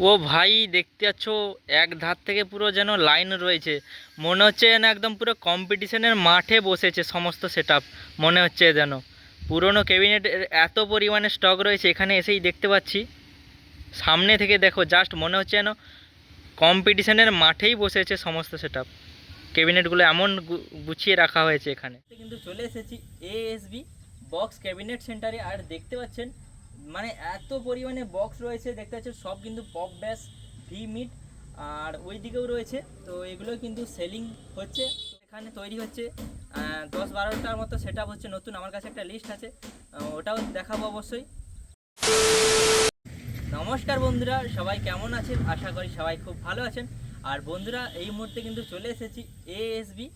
ও ভাই, দেখতে পাচ্ছ, এক ধার থেকে পুরো যেন লাইন রয়েছে। মনে হচ্ছে যেন একদম পুরো কম্পিটিশনের মাঠে বসেছে সমস্ত সেট মনে হচ্ছে যেন। পুরনো ক্যাবিনেট এত পরিমাণে স্টক রয়েছে, এখানে এসেই দেখতে পাচ্ছি। সামনে থেকে দেখো জাস্ট মনে হচ্ছে যেন কম্পিটিশনের মাঠেই বসেছে সমস্ত সেট আপ ক্যাবিনেটগুলো এমন গুছিয়ে রাখা হয়েছে এখানে। কিন্তু চলে এসেছি এএসবি বক্স ক্যাবিনেট সেন্টারে আর দেখতে পাচ্ছেন মানে এত পরিমাণে বক্স রয়েছে, দেখতে পাচ্ছেন, সব কিন্তু পপ ব্যাস ভি মিট আর ওই দিকেও রয়েছে, তো এগুলো কিন্তু সেলিং হচ্ছে। এখানে তৈরি হচ্ছে দশ বারোটার মতো সেট হচ্ছে, নতুন, আমার কাছে একটা লিস্ট আছে ওটাও দেখাবো অবশ্যই। নমস্কার বন্ধুরা, সবাই কেমন আছেন? আশা করি সবাই খুব ভালো আছেন। আর বন্ধুরা, এই মুহূর্তে কিন্তু চলে এসেছি এএসবি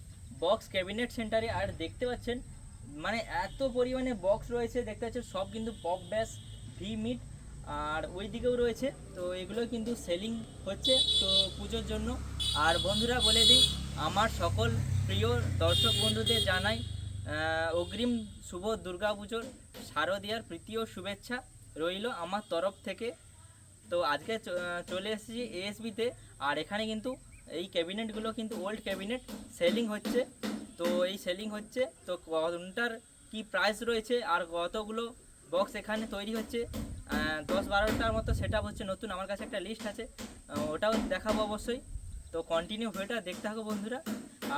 বক্স ক্যাবিনেট সেন্টারে আর দেখতে পাচ্ছেন মানে এত পরিমাণে বক্স রয়েছে, দেখতে পাচ্ছেন, সব কিন্তু পপ ব্যাস ভি মিট, আর ওই দিকেও রয়েছে। তো এগুলো কিন্তু সেলিং হচ্ছে, তো পুজোর জন্য। আর বন্ধুরা বলে দিই, আমার সকল প্রিয় দর্শক বন্ধুদের জানাই অগ্রিম শুভ দুর্গা পুজোর শারদীয়ার প্রীতি ও শুভেচ্ছা রইল আমার তরফ থেকে। তো আজকে চলে এসেছি এএসবিতে আর এখানে কিন্তু এই ক্যাবিনেটগুলো কিন্তু ওল্ড ক্যাবিনেট সেলিং হচ্ছে। তো এই সেলিং হচ্ছে, তো কোনটার কি প্রাইস রয়েছে, আর কতগুলো বক্স এখানে তৈরি হচ্ছে। দশ বারোটার মতো সেট হচ্ছে, নতুন। আমার কাছে একটা লিস্ট আছে। ওটাও দেখাবো অবশ্যই। তো কন্টিনিউ ভিডিওটা দেখতে থাকো বন্ধুরা।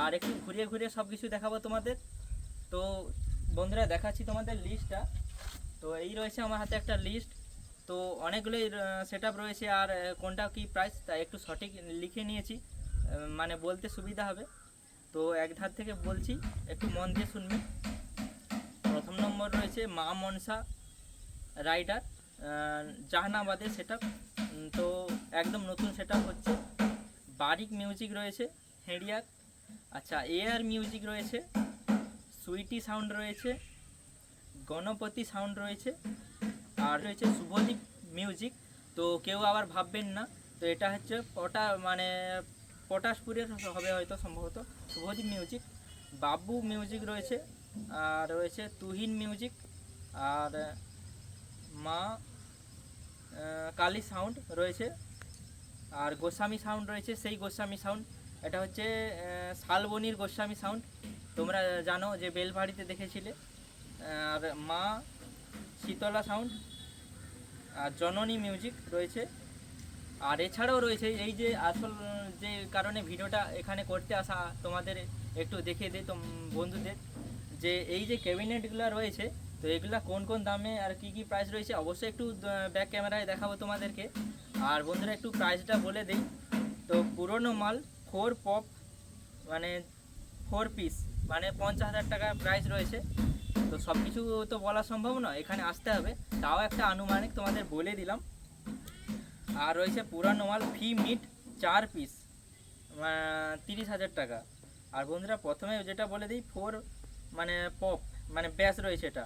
আর একটু ঘুরিয়ে ঘুরিয়ে সব কিছু দেখাবো তোমাদের। তো বন্ধুরা, দেখাচ্ছি তোমাদের লিস্টটা তো এই রয়েছে আমার হাতে একটা লিস্ট তো অনেকগুলোই সেট রয়েছে। আর কোনটা কি প্রাইস তা একটু সঠিক লিখে নিয়েছি। মানে বলতে সুবিধা হবে। তো এক ধার থেকে বলছি, একটু মন দিয়ে শুনবে। প্রথম নম্বর রয়েছে মা মনসা। রাইডার জাহানাবাদের সেট তো একদম নতুন সেট হচ্ছে। বারিক মিউজিক রয়েছে হেডিয়ার আচ্ছা এয়ার মিউজিক রয়েছে, সুইটি সাউন্ড রয়েছে, গণপতি সাউন্ড রয়েছে, আর রয়েছে শুভদীপ মিউজিক তো কেউ আবার ভাববেন না, তো এটা হচ্ছে পটা মানে পটাশপুরের হবে হয়তো সম্ভবত শুভদীপ মিউজিক বাবু মিউজিক রয়েছে, আর রয়েছে তুহিন মিউজিক আর মা কালী সাউন্ড রয়েছে, আর গোস্বামী সাউন্ড রয়েছে। সেই গোস্বামী সাউন্ড এটা হচ্ছে শালবনির গোস্বামী সাউন্ড তোমরা জানো যে বেলবাড়িতে দেখেছিলে। আর মা, শীতলা সাউন্ড আর জননী মিউজিক রয়েছে। আর এছাড়াও রয়েছে, এই যে আসল, যে কারণে ভিডিওটা এখানে করতে আসা তোমাদের একটু দেখিয়ে দিই তোম, বন্ধুদের, যে এই যে ক্যাবিনেটগুলো রয়েছে তো এগুলা কোন কোন দামে আর কি কি প্রাইস রয়েছে, অবশ্যই একটু ব্যাক ক্যামেরায় দেখাবো তোমাদেরকে। আর বন্ধুরা একটু প্রাইসটা বলে দিই। তো পুরনো মাল ফোর পপ মানে ফোর পিস মানে পঞ্চাশ হাজার টাকা প্রাইস রয়েছে। তো সব কিছু তো বলা সম্ভব নয়, এখানে আসতে হবে। তাও একটা আনুমানিক তোমাদের বলে দিলাম। আর রয়েছে পুরানো মাল ফি মিট চার পিস তিরিশ হাজার টাকা। আর বন্ধুরা প্রথমে যেটা বলে দিই ফোর মানে পপ মানে ব্যাস রয়েছে এটা।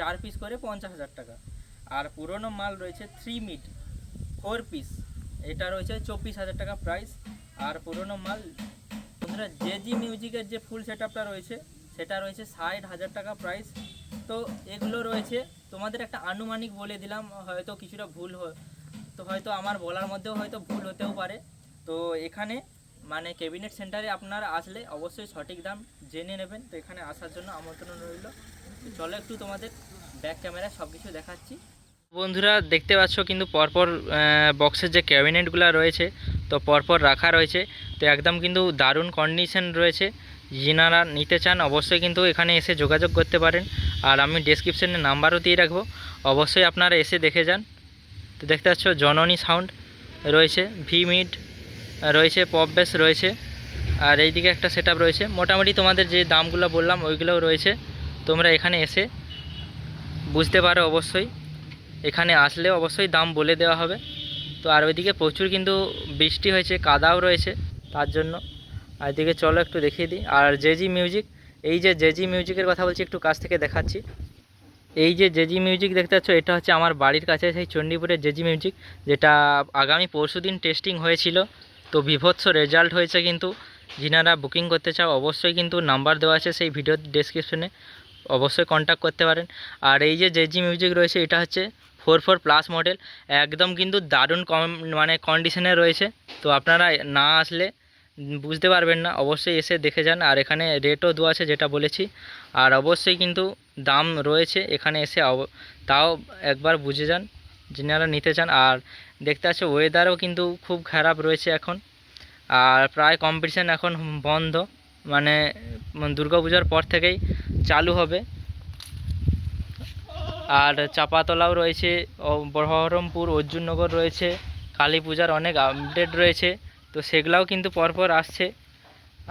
চার পিস করে পঞ্চাশ হাজার টাকা। আর পুরনো মাল রয়েছে থ্রি মিট ফোর পিস এটা রয়েছে চব্বিশ হাজার টাকা প্রাইস আর পুরনো মাল, বন্ধুরা জেজি মিউজিকের যে ফুল সেট রয়েছে, সেটা রয়েছে ষাট হাজার টাকা প্রাইস তো এগুলো রয়েছে, তোমাদের একটা আনুমানিক বলে দিলাম, হয়তো কিছুটা ভুল তো হয়তো আমার বলার মধ্যেও হয়তো ভুল হতেও পারে। তো এখানে মানে ক্যাবিনেট সেন্টারে আপনারা আসলে অবশ্যই সঠিক দাম জেনে নেবেন। তো এখানে আসার জন্য আমন্ত্রণ রইল। চলো একটু তোমাদের ব্যাক ক্যামেরা সব কিছু দেখাচ্ছি। বন্ধুরা, দেখতে পাচ্ছ কিন্তু পরপর বক্সের যে ক্যাবিনেটগুলো রয়েছে, তো পরপর রাখা রয়েছে। তো একদম কিন্তু দারুণ কন্ডিশন রয়েছে। যিনারা নিতে চান, অবশ্যই কিন্তু এখানে এসে যোগাযোগ করতে পারেন। আর আমি ডেসক্রিপশনে নাম্বারও দিয়ে রাখব। অবশ্যই আপনারা এসে দেখে যান। তো দেখতে পাচ্ছ, জননী সাউন্ড রয়েছে ভি মিড রয়েছে পপ বেস রয়েছে। আর এইদিকে একটা সেট রয়েছে। মোটামুটি তোমাদের যে দামগুলো বললাম, ওইগুলোও রয়েছে। তোমরা এখানে এসে বুঝতে পারো অবশ্যই। এখানে আসলে অবশ্যই দাম বলে দেওয়া হবে। তো আর ওইদিকে প্রচুর কিন্তু বৃষ্টি হয়েছে, কাদাও রয়েছে, তার জন্য। আর এদিকে চলো একটু দেখিয়ে দিই। আর জেজি মিউজিক, এই যে জেজি মিউজিকের কথা বলছি, একটু কাছ থেকে দেখাচ্ছি। এই যে জেজি মিউজিক দেখতে পাচ্ছ, এটা হচ্ছে আমার বাড়ির কাছে, সেই চণ্ডীপুরের জেজি মিউজিক, যেটা আগামী পরশুদিন টেস্টিং হয়েছিল। তো বিভৎস রেজাল্ট হয়েছে কিন্তু। যিনারা বুকিং করতে চাও, অবশ্যই কিন্তু নাম্বার দেওয়া আছে সেই ভিডিও ডেসক্রিপশনে অবশ্যই কন্ট্যাক্ট করতে পারেন। আর এই যে জেজি মিউজিক রয়েছে, এটা হচ্ছে ফোর ফোর প্লাস মডেল একদম কিন্তু দারুণ কম মানে কন্ডিশনে রয়েছে। তো আপনারা না আসলে বুঝতে পারবেন না, অবশ্যই এসে দেখে যান। আর এখানে রেটও দেওয়া আছে, যেটা বলেছি। আর অবশ্যই কিন্তু দাম রয়েছে, এখানে এসে তাও একবার বুঝে যান, যিনারা নিতে চান। আর দেখতে পাচ্ছ ওয়েদারও কিন্তু খুব খারাপ রয়েছে এখন। আর প্রায় কম্পিটিশান এখন বন্ধ। মানে দুর্গা পূজার পর থেকেই চালু হবে। আর চাপাতলাও রয়েছে বহরমপুর, অর্জুননগর রয়েছে, কালী পূজার অনেক আপডেট রয়েছে। তো সেগুলাও কিন্তু পরপর আসছে।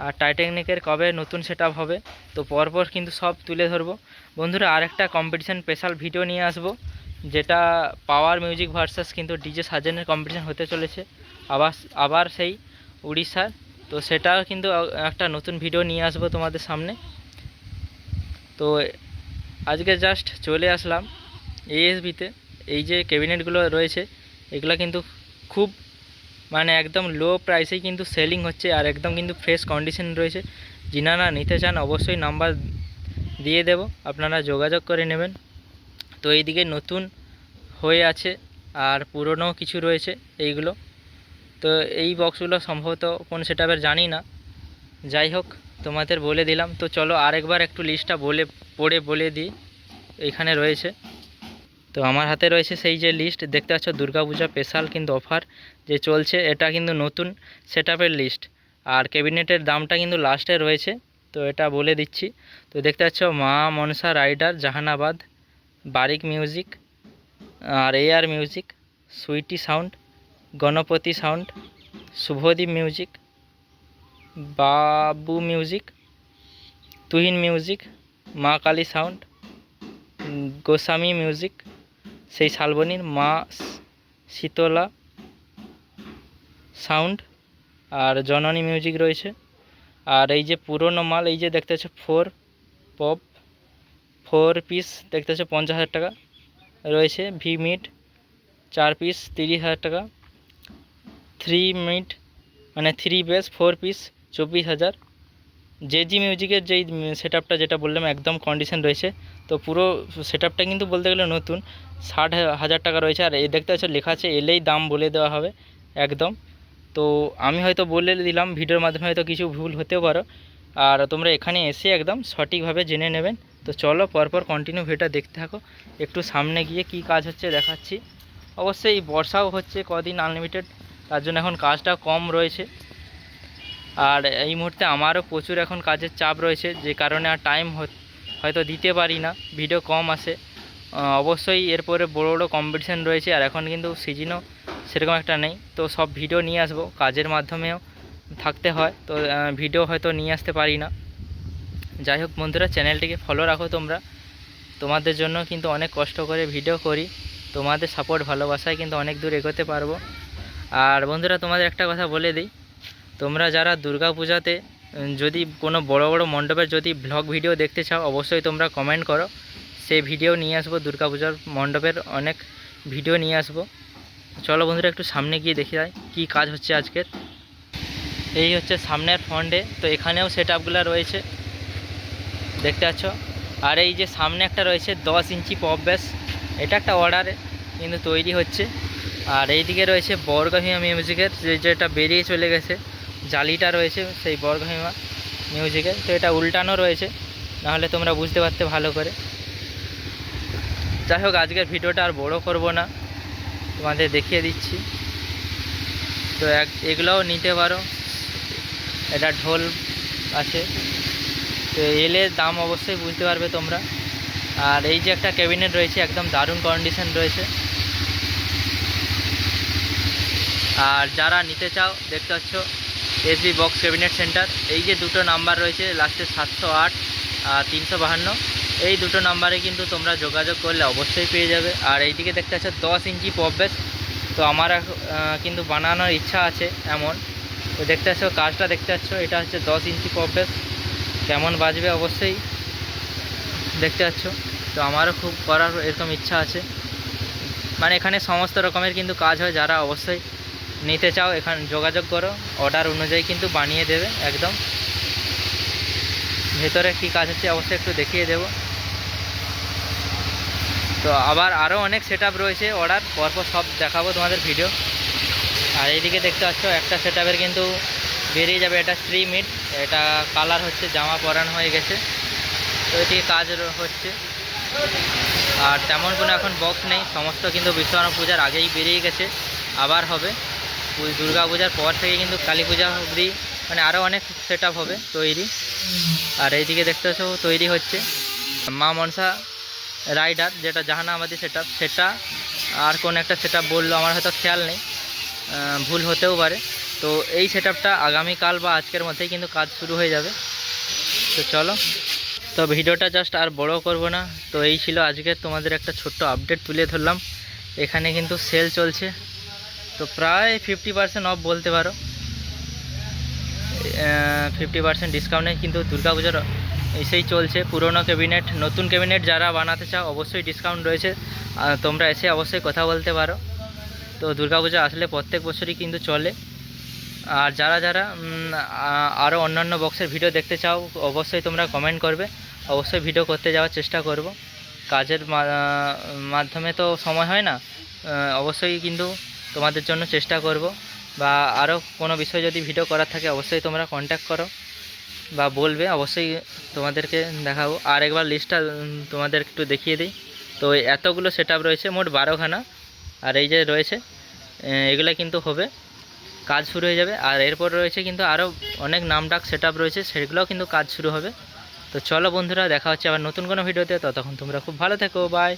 আর টাইটেকনিকের কবে নতুন সেট হবে, তো পরপর কিন্তু সব তুলে ধরবো। বন্ধুরা, আরেকটা কম্পিটিশান স্পেশাল ভিডিও নিয়ে আসব, যেটা পাওয়ার মিউজিক ভার্সাস কিন্তু ডিজে সাজেনের কম্পিটিশান হতে চলেছে। আবার আবার সেই উড়িষ্যার তো সেটা কিন্তু একটা নতুন ভিডিও নিয়ে আসব তোমাদের সামনে। তো আজকে জাস্ট চলে আসলাম এএসবিতে এই যে ক্যাবিনেটগুলো রয়েছে, এগুলো কিন্তু খুব মানে একদম লো প্রাইসেই কিন্তু সেলিং হচ্ছে আর একদম কিন্তু ফ্রেশ কন্ডিশন রয়েছে। যিনারা নিতে চান অবশ্যই নাম্বার দিয়ে দেব, আপনারা যোগাযোগ করে নেবেন। তো এইদিকে নতুন হয়ে আছে আর পুরনো কিছু রয়েছে এইগুলো। তো এই বক্সগুলো সম্ভবত কোন সেটাপের জানি না। যাই হোক, তোমাদের বলে দিলাম। তো চলো আরেকবার একটু লিস্টটা বলে, পড়ে বলে দিই। এইখানে রয়েছে। তো আমার হাতে রয়েছে সেই যে লিস্ট দেখতে পাচ্ছ দুর্গাপূজা স্পেশাল কিন্তু অফার যে চলছে, এটা কিন্তু নতুন সেটআপের লিস্ট আর ক্যাবিনেটের দামটা কিন্তু লাস্টে রয়েছে, তো এটা বলে দিচ্ছি। তো দেখতে পাচ্ছ মা মনসা রাইডার, জাহানাবাদ, বারিক মিউজিক আর AR music Sweety sound Ganapati sound, Subhadeep music, Babu music, Tuhin music, Maa Kali sound, Goswami music, সেই শালবনির মা শীতলা সাউন্ড আর জননী মিউজিক রয়েছে। আর এই যে পুরনো মাল, এই যে দেখতে পাচ্ছ, ফোর পপ, ফোর পিস, দেখতে পাচ্ছ, পঞ্চাশ হাজার টাকা। রয়েছে ভি মিট, চার পিস, তিরিশ হাজার টাকা। থ্রি মিট মানে থ্রি বেস ফোর পিস চব্বিশ হাজার। জেজি মিউজিকের যেই সেট যেটা বললাম, একদম কন্ডিশন রয়েছে। তো পুরো সেট কিন্তু বলতে গেলে নতুন। ষাট হাজার টাকা রয়েছে। আর এই দেখতে পাচ্ছ, লেখা আছে, এলেই দাম বলে দেওয়া হবে। একদম। তো আমি হয়তো বলে দিলাম, ভিডিওর মাধ্যমে হয়তো কিছু ভুল হতেও পারো। আর তোমরা এখানে এসে একদম সঠিকভাবে জেনে নেবেন। তো চলো পরপর কন্টিনিউ ভিডিওটা দেখতে থাকো। একটু সামনে গিয়ে কি কাজ হচ্ছে দেখাচ্ছি। অবশ্যই বর্ষাও হচ্ছে কদিন আনলিমিটেড তার জন্য এখন কাজটা কম রয়েছে। আর এই মুহূর্তে আমারও প্রচুর এখন কাজের চাপ রয়েছে, যে কারণে আর টাইম হয়তো দিতে পারি না ভিডিও কম আসে। অবশ্যই এরপরে বড় বড় কম্পিটিশান রয়েছে, আর এখন কিন্তু সিজনও সেরকম একটা নেই। তো সব ভিডিও নিয়ে আসব, কাজের মাধ্যমেও থাকতে হয়। তো ভিডিও হয়তো নিয়ে আসতে পারি না। যাই হোক বন্ধুরা চ্যানেলটিকে ফলো রাখো তোমরা। তোমাদের জন্য কিন্তু অনেক কষ্ট করে ভিডিও করি। তোমাদের সাপোর্ট ভালোবাসায় কিন্তু অনেক দূর এগোতে পারব। আর বন্ধুরা, তোমাদের একটা কথা বলে দিই। তোমরা যারা দুর্গা পূজাতে যদি কোনো বড় বড় মণ্ডপের যদি ব্লগ ভিডিও দেখতে চাও, অবশ্যই তোমরা কমেন্ট করো। সেই ভিডিও নিয়ে আসব দুর্গা পূজার মণ্ডপের অনেক ভিডিও নিয়ে আসব। চলো বন্ধুরা, একটু সামনে গিয়ে দেখে যায় কী কাজ হচ্ছে আজকের। এই হচ্ছে সামনের ফন্ডে তো এখানেও সেট আপগুলো রয়েছে। দেখতে পাচ্ছ? আর এই যে সামনে একটা রয়েছে দশ ইঞ্চি পপ ব্যাস। এটা একটা অর্ডারে কিন্তু তৈরি হচ্ছে। আর এইদিকে রয়েছে বর্গভীমা মিউজিকের, যে যেটা বেরিয়ে চলে গেছে, জালিটা রয়েছে সেই বর্গভীমা মিউজিকের। তো এটা উল্টানো রয়েছে, নাহলে তোমরা বুঝতে পারতে ভালো করে। যাই হোক, আজকের ভিডিওটা আর বড় করব না, তোমাদের দেখিয়ে দিচ্ছি। তো এক, এগুলোও নিতে পারো। এটা ঢোল আছে। তো এলে দাম অবশ্যই বুঝতে পারবে তোমরা। আর এই যে একটা ক্যাবিনেট রয়েছে, একদম দারুণ কন্ডিশন রয়েছে। আর যারা নিতে চাও, দেখতে পাচ্ছ এসবি বক্স ক্যাবিনেট সেন্টার এই যে দুটো নাম্বার রয়েছে লাস্টে সাতশো আট আর তিনশো বাহান্ন। এই দুটো নাম্বারে কিন্তু তোমরা যোগাযোগ করলে অবশ্যই পেয়ে যাবে। আর এইদিকে দেখতে পাচ্ছ, দশ ইঞ্চি পপ বেস তো আমার কিন্তু বানানোর ইচ্ছা আছে এমন। তো দেখতে পাচ্ছ, কাজটা দেখতে পাচ্ছ, এটা হচ্ছে দশ ইঞ্চি পপ বেস কেমন বাজবে অবশ্যই দেখতে পাচ্ছ। তো আমারও খুব করার এরকম ইচ্ছা আছে। মানে এখানে সমস্ত রকমের কিন্তু কাজ হয়, যারা অবশ্যই নিতে চাও, এখানে যোগাযোগ করো। অর্ডার অনুযায়ী কিন্তু বানিয়ে দেবে, একদম। ভেতরে কি কাজ হচ্ছে অবশ্যই একটু দেখিয়ে দেবো। তো আবার আরও অনেক সেট রয়েছে অর্ডার পরপর সব দেখাবো তোমাদের ভিডিও আর এইদিকে দেখতে পাচ্ছ, একটা সেট কিন্তু বেরিয়ে যাবে, এটা স্ত্রী মিট এটা কালার হচ্ছে, জামা পরানো হয়ে গেছে। তো এদিকে কাজ হচ্ছে। আর তেমন কোনো এখন বক্স নেই, সমস্ত কিন্তু বিশ্বকর্মা পূজার আগেই বেরিয়ে গেছে। আবার হবে। দুর্গা পূজার পর থেকে কিন্তু কালী পূজা অবধি মানে আরও অনেক সেট হবে তৈরি। আর এইদিকে দেখতে পাচ্ছ তৈরি হচ্ছে মা মনসা রাইডার যেটা জাহানাবাদি সেট সেটা আর কোন একটা সেট বলল আমার হয়তো খেয়াল নেই ভুল হতেও পারে। তো এই সেট আগামীকাল বা আজকের মধ্যেই কিন্তু কাজ শুরু হয়ে যাবে। তো চলো, তো ভিডিওটা জাস্ট আর বড় করব না। তো এই ছিল আজকে তোমাদের একটা ছোট্ট আপডেট তুলে ধরলাম। এখানে কিন্তু সেল চলছে। তো প্রায় ফিফটি পার্সেন্ট অফ বলতে পারো। ফিফটি পার্সেন্ট ডিসকাউন্টে কিন্তু দুর্গাপুজোর এসেই চলছে। পুরনো ক্যাবিনেট নতুন ক্যাবিনেট যারা বানাতে চাও, অবশ্যই ডিসকাউন্ট রয়েছে। তোমরা এসে অবশ্যই কথা বলতে পারো। তো দুর্গাপূজা আসলে প্রত্যেক বছরই কিন্তু চলে। আর যারা যারা আরও অন্যান্য বক্সের ভিডিও দেখতে চাও, অবশ্যই তোমরা কমেন্ট করবে। অবশ্যই ভিডিও করতে যাওয়ার চেষ্টা করব। কাজের মাধ্যমে তো সময় হয় না। অবশ্যই কিন্তু তোমাদের জন্য চেষ্টা করব। বা আরও কোনো বিষয় যদি ভিডিও করার থাকে, অবশ্যই তোমরা কন্ট্যাক্ট করো। বা বলবে, অবশ্যই তোমাদেরকে দেখাবো। আর একবার লিস্টটা তোমাদের একটু দেখিয়ে দিই। তো এতগুলো সেট রয়েছে, মোট বারোখানা। আর এই যে রয়েছে এগুলো কিন্তু হবে। কাজ শুরু হয়ে যাবে। আর এরপর রয়েছে কিন্তু আরও অনেক নামডাক সেট রয়েছে, সেগুলোও কিন্তু কাজ শুরু হবে। তো চলো বন্ধুরা, দেখা হচ্ছে আবার নতুন কোনো ভিডিওতে ততক্ষণ তোমরা খুব ভালো থেকো বাই